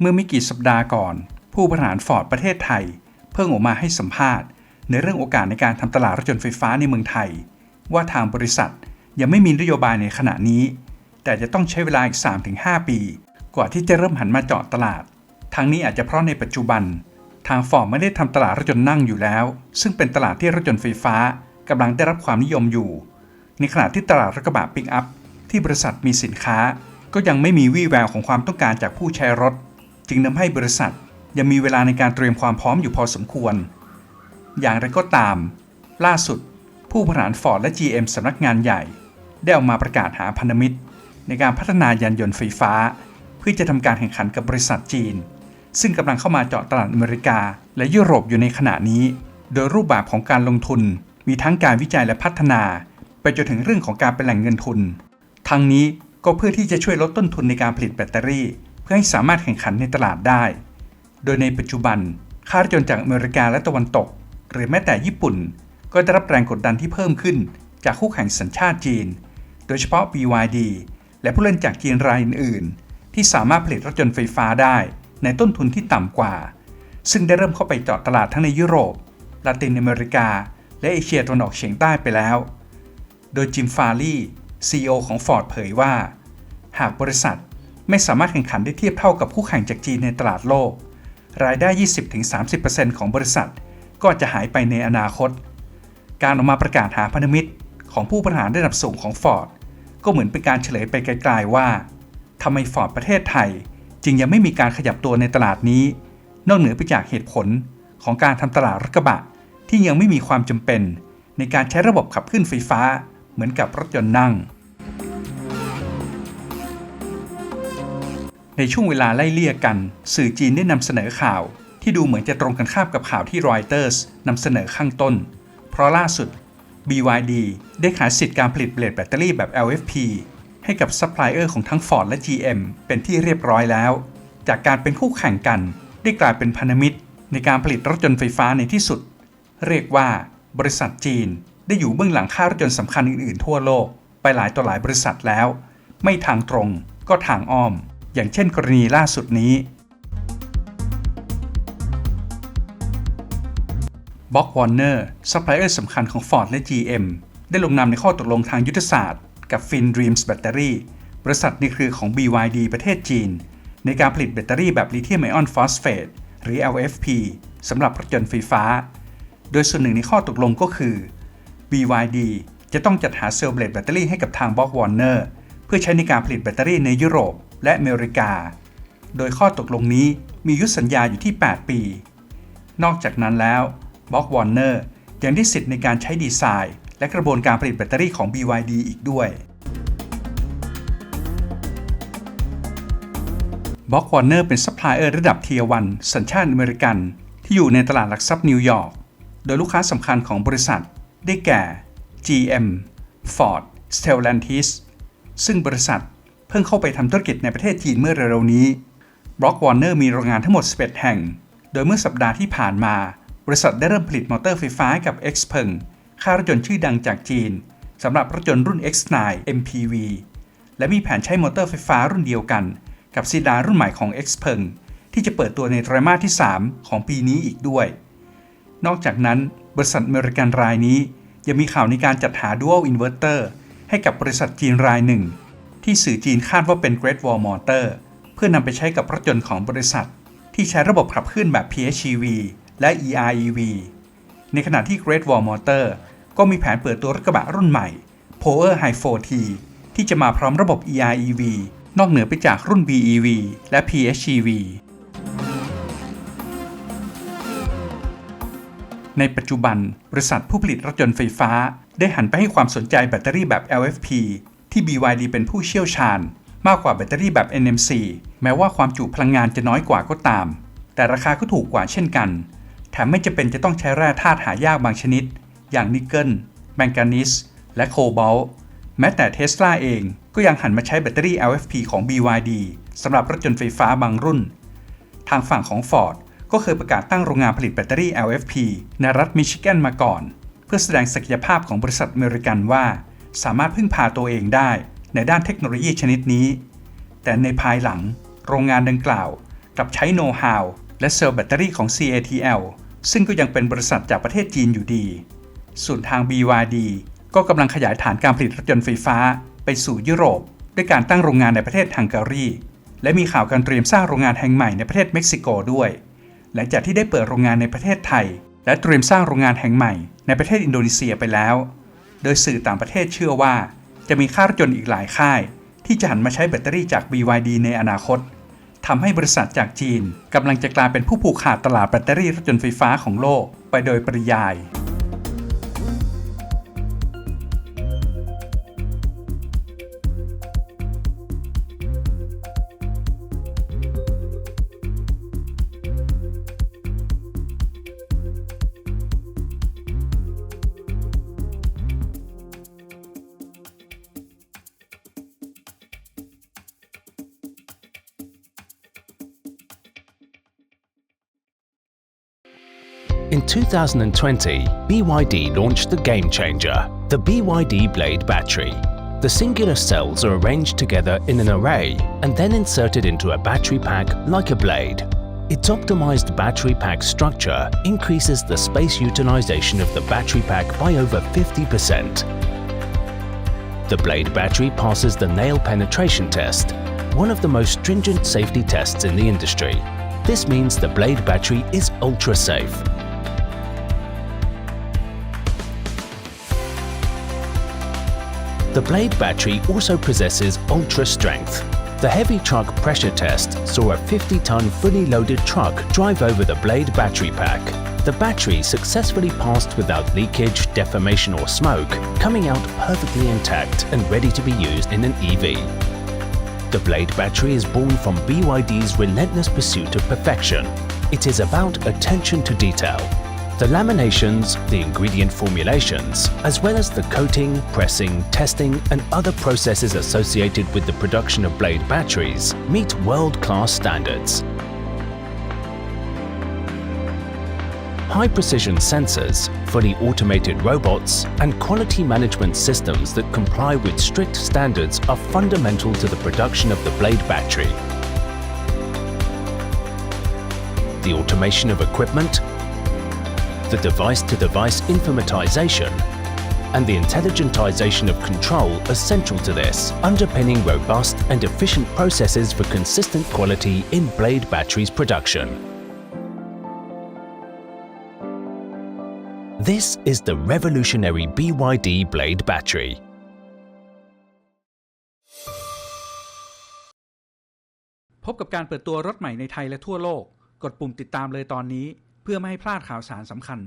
เมื่อไม่กี่สัปดาห์ก่อน ผู้บริหารฟอร์ดประเทศไทย เพิ่งออกมาให้สัมภาษณ์ ในเรื่องโอกาสในการทำตลาดรถยนต์ไฟฟ้าในเมืองไทย ว่าทางบริษัทยังไม่มีนโยบายในขณะนี้ แต่จะต้องใช้เวลาอีก 3-5 ปี กว่าที่จะเริ่มหันมาเจาะตลาด ทั้งนี้อาจจะเพราะในปัจจุบัน ทางฟอร์ดไม่ได้ทำตลาดรถยนต์นั่งอยู่แล้ว ซึ่งเป็นตลาดที่รถยนต์ไฟฟ้ากำลังได้รับความนิยมอยู่ ในขณะที่ตลาดรถกระบะปิกอัพที่บริษัทมีสินค้า ก็ยังไม่มีวี่แววของความต้องการจากผู้ใช้รถ จึงทำให้บริษัทยังมีเวลาในการเตรียมความพร้อมอยู่พอสมควร อย่างไรก็ตาม ล่าสุด ผู้บริหารฟอร์ดและ GM สำนักงานใหญ่ ได้ออกมาประกาศหาพันธมิตร ในการพัฒนายานยนต์ไฟฟ้า เพื่อจะทำการแข่งขันกับบริษัทจีน ซึ่งกำลังเข้ามาเจาะตลาดอเมริกา และยุโรปอยู่ในขณะนี้ โดยรูปแบบของการลงทุน มีทั้งการวิจัยและพัฒนา ไปจนถึงเรื่องของการเป็นแหล่งเงินทุน ทั้งนี้ก็เพื่อที่จะช่วยลดต้นทุนในการผลิตแบตเตอรี่ พื่อให้สามารถแข่งขันในตลาดได้ โดยในปัจจุบันค่ารถยนต์จากอเมริกาและตะวันตก หรือแม้แต่ญี่ปุ่น ก็ได้รับแรงกดดันที่เพิ่มขึ้นจากคู่แข่งสัญชาติจีน โดยเฉพาะ BYD และผู้เล่นจากจีนรายอื่นๆ ที่สามารถผลิตรถยนต์ไฟฟ้าได้ในต้นทุนที่ต่ำกว่า ซึ่งได้เริ่มเข้าไปเจาะตลาดทั้งในยุโรป ลาตินอเมริกา และเอเชียตะวันออกเฉียงใต้ไปแล้ว โดยจิมฟารี CEO ของ Ford เผยว่า หากบริษัท ไม่สามารถแข่งขันได้เทียบเท่ากับคู่แข่งจากจีนในตลาดโลก รายได้ 20-30%ของบริษัท ก็จะหายไปในอนาคต การออกมาประกาศหาพันธมิตรของผู้บริหารระดับสูงของ Ford ก็เหมือนเป็นการเฉลยไปไกลๆว่าทำไม Ford ประเทศไทย จึงยังไม่มีการขยับตัวในตลาดนี้ นอกเหนือไปจากเหตุผลของการทำตลาดรถกระบะ ที่ยังไม่มีความจำเป็น ในการใช้ระบบขับเคลื่อนไฟฟ้า เหมือนกับรถยนต์นั่ง ในช่วงเวลาไล่เลี่ยกัน สื่อจีนได้นำเสนอข่าว ที่ดูเหมือนจะตรงกันข้ามกับข่าวที่รอยเตอร์สนำเสนอข้างต้น เพราะล่าสุด BYD ได้ขายสิทธิ์การผลิตเบลดแบตเตอรี่แบบ LFP ให้กับซัพพลายเออร์ของทั้ง Ford และ GM เป็นที่เรียบร้อยแล้ว จากการเป็นคู่แข่งกัน ได้กลายเป็นพันธมิตร ในการผลิตรถยนต์ไฟฟ้าในที่สุด เรียกว่า บริษัทจีน ได้อยู่เบื้องหลังค่ารถยนต์สำคัญอื่นๆ ทั่วโลก ไปหลายต่อหลายบริษัทแล้ว ไม่ทางตรงก็ทางอ้อม อย่างเช่นกรณีล่าสุดนี้บ็อกวอร์เนอร์ซัพพลายเออร์สำคัญของ Ford และ GM ได้ลงนามในข้อตกลงทางยุทธศาสตร์ กับ Fin Dreams Battery บริษัทในเครือของ BYD ประเทศจีน ในการผลิตแบตเตอรี่แบบลิเธียมไอออนฟอสเฟตหรือ LFP สำหรับรถยนต์ไฟฟ้า โดยส่วนหนึ่งในข้อตกลงก็คือ BYD จะต้องจัดหาเซลล์เบลดแบตเตอรี่ให้กับทาง Bock Warner เพื่อใช้ในการผลิตแบตเตอรี่ในยุโรป และอเมริกา โดยข้อตกลงนี้มีอายุสัญญาอยู่ที่ 8 ปี นอกจากนั้นแล้ว Bock Warner ยังได้สิทธิ์ในการใช้ดีไซน์ และกระบวนการผลิตแบตเตอรี่ของ BYD อีกด้วย Bock Warner เป็นซัพพลายเออร์ระดับเทียวันสัญชาติอเมริกัน ที่อยู่ในตลาดหลักทรัพย์นิวยอร์ก โดยลูกค้าสำคัญของบริษัท ได้แก่ GM Ford Stellantis ซึ่งบริษัท เพิ่งเข้าไปทำธุรกิจในประเทศจีนเมื่อเร็วๆนี้ Bock Warner มีโรงงานทั้งหมด 11 แห่ง โดยเมื่อสัปดาห์ที่ผ่านมา บริษัทได้เริ่มผลิตมอเตอร์ไฟฟ้าให้กับ Xpeng ค่ารถยนต์ชื่อดังจากจีนสำหรับรถยนต์รุ่น X9 MPV และมีแผนใช้มอเตอร์ไฟฟ้ารุ่นเดียวกัน กับซีดานรุ่นใหม่ของ Xpeng ที่จะเปิดตัวในไตรมาสที่ 3 ของปีนี้อีกด้วย นอกจากนั้น บริษัทอเมริกันรายนี้ยังมีข่าวในการจัดหา Dual Inverter ให้กับบริษัทจีนรายหนึ่ง ที่สื่อจีนคาดว่าเป็น Great Wall Motor เพื่อนำไปใช้กับรถยนต์ของบริษัท ที่ใช้ระบบขับเคลื่อนแบบ PHEV และ EREV ในขณะที่ Great Wall Motor ก็มีแผนเปิดตัวรถกระบะรุ่นใหม่ Power High 4T ที่จะมาพร้อมระบบ EREV นอกเหนือไปจากรุ่น BEV และ PHEV ในปัจจุบัน บริษัทผู้ผลิตรถยนต์ไฟฟ้า ได้หันไปให้ความสนใจแบตเตอรี่แบบ LFP ที่ BYD เป็นผู้เชี่ยวชาญ มากกว่าแบตเตอรี่แบบ NMC แม้ว่าความจุพลังงานจะน้อยกว่าก็ตาม แต่ราคาก็ถูกกว่าเช่นกัน แถมไม่จะเป็นจะต้องใช้แร่ธาตุหายากบางชนิด อย่างนิกเกิลแมงกานีสและโคบอลต์แม้แต่เทสลาเองก็ยังหันมาใช้แบตเตอรี่ LFP ของ BYD สำหรับรถยนต์ไฟฟ้าบางรุ่น ทางฝั่งของ Ford ก็เคยประกาศตั้งโรงงานผลิตแบตเตอรี่ LFP ในรัฐมิชิแกนมาก่อน เพื่อแสดงศักยภาพของบริษัทอเมริกันว่า สามารถพึ่งพาตัวเองได้ในด้านเทคโนโลยีชนิดนี้ แต่ในภายหลังโรงงานดังกล่าวกลับใช้โน้ตฮาวและเซลล์แบตเตอรี่ของ CATL ซึ่งก็ยังเป็นบริษัทจากประเทศจีนอยู่ดี ส่วนทาง BYD ก็กำลังขยายฐานการผลิตรถยนต์ไฟฟ้าไปสู่ยุโรป ด้วยการตั้งโรงงานในประเทศฮังการี และมีข่าวการเตรียมสร้างโรงงานแห่งใหม่ในประเทศเม็กซิโกด้วย หลังจากที่ได้เปิดโรงงานในประเทศไทย และเตรียมสร้างโรงงานแห่งใหม่ในประเทศอินโดนีเซียไปแล้ว โดยสื่อต่างประเทศเชื่อว่า จะมีค่ารถยนต์อีกหลายค่าย ที่จะหันมาใช้แบตเตอรี่จาก BYD ในอนาคตทำให้บริษัทจากจีนกำลังจะกลายเป็นผู้ผูกขาดตลาดแบตเตอรี่รถยนต์ไฟฟ้าของโลกไปโดยปริยาย In 2020, BYD launched the game changer, the BYD Blade battery. The singular cells are arranged together in an array and then inserted into a battery pack like a blade. Its optimized battery pack structure increases the space utilization of the battery pack by over 50%. The Blade battery passes the nail penetration test, one of the most stringent safety tests in the industry. This means the Blade battery is ultra safe. The Blade battery also possesses ultra strength. The heavy truck pressure test saw a 50 ton fully loaded truck drive over the Blade battery pack. The battery successfully passed without leakage, deformation, or smoke, coming out perfectly intact and ready to be used in an EV. The Blade battery is born from BYD's relentless pursuit of perfection. It is about attention to detail. The laminations, the ingredient formulations, as well as the coating, pressing, testing, and other processes associated with the production of Blade batteries meet world-class standards. High precision sensors, fully automated robots, and quality management systems that comply with strict standards are fundamental to the production of the Blade battery. The automation of equipment, the device to device informatization, and the intelligentization of control are central to this, underpinning robust and efficient processes for consistent quality in Blade batteries production. This is the revolutionary BYD Blade battery. พบกับการเปิดตัวรถใหม่ในไทยและทั่วโลก กดปุ่มติดตามเลยตอนนี้ เ พื่อไม่ให้พลาดข่าวสารสำคัญ